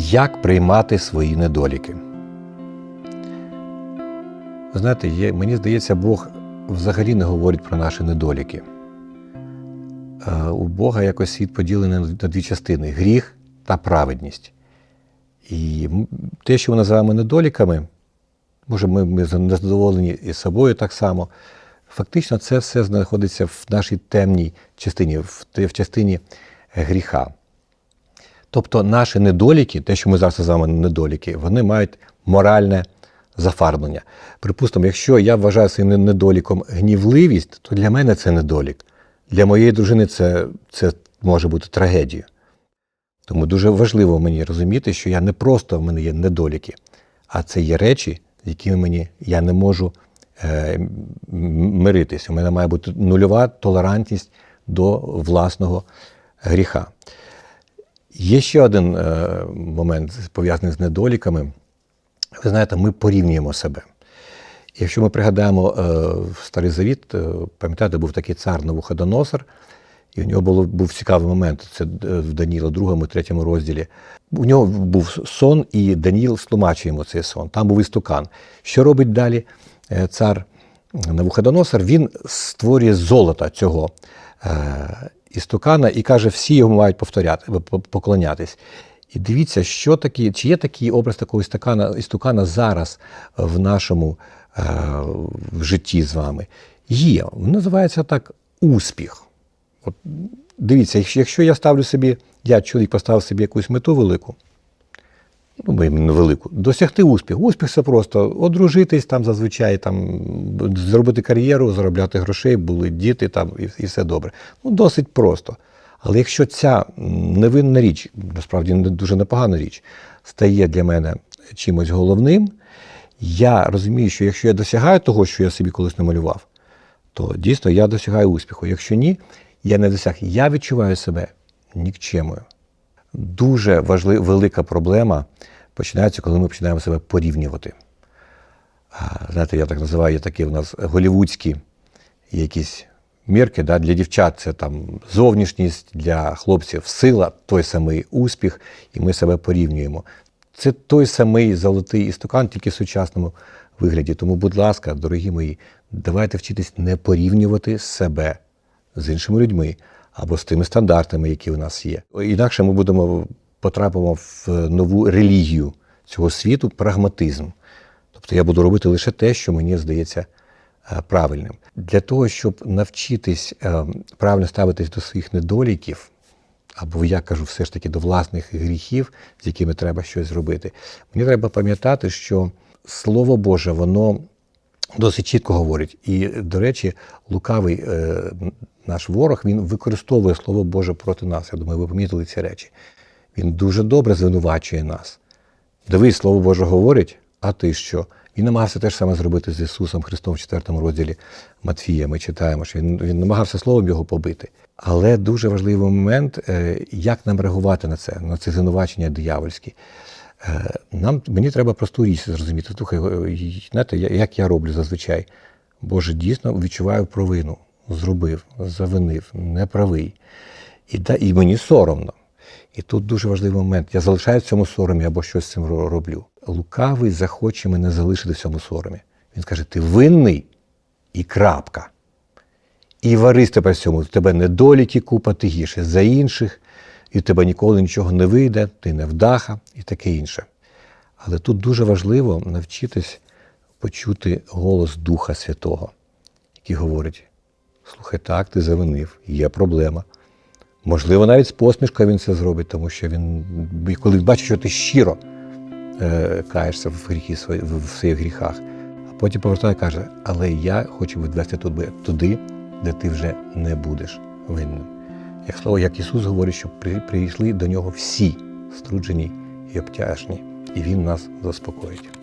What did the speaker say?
Як приймати свої недоліки? Знаєте, є, мені здається, Бог взагалі не говорить про наші недоліки. Е, У Бога якось світ поділений на дві частини гріх та праведність. І те, що ми називаємо недоліками, може, ми, ми не задоволені і собою так само. Фактично, це все знаходиться в нашій темній частині, в частині гріха. Тобто наші недоліки, те, що ми зараз називаємо недоліки, вони мають моральне зафарблення. Припустимо, якщо я вважаю своїм недоліком гнівливість, то для мене це недолік. Для моєї дружини це, це може бути трагедією. Тому дуже важливо мені розуміти, що я не просто в мене є недоліки, а це є речі, з якими мені я не можу е, миритись. У мене має бути нульова толерантність до власного гріха. Є ще один е, момент пов'язаний з недоліками. Ви знаєте, ми порівнюємо себе. Якщо ми пригадаємо е, Старий Завіт, е, пам'ятаєте, був такий цар Навуходоносор, і в нього було, був цікавий момент. Це в Даніла, другому, третьому розділі. У нього був сон, і Даніл слумачує йому цей сон. Там був істукан. Що робить далі цар Навуходоносор? Він створює з золота цього істукана і каже, всі йому мають повторяти, поклонятись. І дивіться, що такі, чи є такий образ такого істукана, істукана зараз в нашому е, в житті з вами? Є. Він називається так успіх. От, дивіться, якщо я ставлю собі, я чоловік поставив собі якусь мету велику, ну, бо іменно велику, досягти успіху. Успіх це просто одружитись там зазвичай, там, зробити кар'єру, заробляти грошей, були діти там і, і все добре. Ну, досить просто. Але якщо ця невинна річ, насправді дуже непогана річ, стає для мене чимось головним, я розумію, що якщо я досягаю того, що я собі колись намалював, то дійсно я досягаю успіху. Якщо ні, я не досяг. Я відчуваю себе нікчемою. Дуже важлива, велика проблема починається, коли ми починаємо себе порівнювати. Знаєте, я так називаю, такі у нас голівудські якісь мірки. Да? Для дівчат це там зовнішність, для хлопців сила, той самий успіх, і ми себе порівнюємо. Це той самий золотий істукан, тільки в сучасному вигляді. Тому, будь ласка, дорогі мої, давайте вчитись не порівнювати себе з іншими людьми або з тими стандартами, які у нас є. Інакше ми будемо потрапимо в нову релігію цього світу прагматизм. Тобто я буду робити лише те, що мені здається е, правильним. Для того, щоб навчитись е, правильно ставитись до своїх недоліків, або я кажу, все ж таки до власних гріхів, з якими треба щось зробити, мені треба пам'ятати, що Слово Боже, воно досить чітко говорить. І, до речі, лукавий е, наш ворог він використовує Слово Боже проти нас. Я думаю, ви помітили ці речі. Він дуже добре звинувачує нас. Дивись, Слово Боже говорить, а ти що? Він намагався теж саме зробити з Ісусом Христом в 4 розділі Матфія. Ми читаємо, що він, він намагався словом його побити. Але дуже важливий момент, е, як нам реагувати на це, на це звинувачення диявольські. Е, Нам, мені треба просту річ зрозуміти. Слухай, е, знаєте, як я роблю зазвичай? Боже, дійсно відчуваю провину, зробив, завинив, неправий. І, да, і мені соромно. І тут дуже важливий момент. Я залишаю в цьому соромі або щось з цим роблю. Лукавий захоче мене залишити в цьому соромі. Він скаже: ти винний і крапка. І варись тепер в цьому. Тебе недоліки купа, ти гірше за інших, і в тебе ніколи нічого не вийде, ти невдаха і таке інше. Але тут дуже важливо навчитись почути голос Духа Святого, який говорить: слухай, так, ти завинив, є проблема. Можливо, навіть з посмішкою він це зробить, тому що він, коли бачить, що ти щиро е, каєшся в, свої- в, своїх гріхах, а потім повертає і каже, але я хочу відвести туди, туди, де ти вже не будеш винним. Як слово, як Ісус говорить, що при- прийшли до нього всі струджені і обтяжні, і Він нас заспокоїть.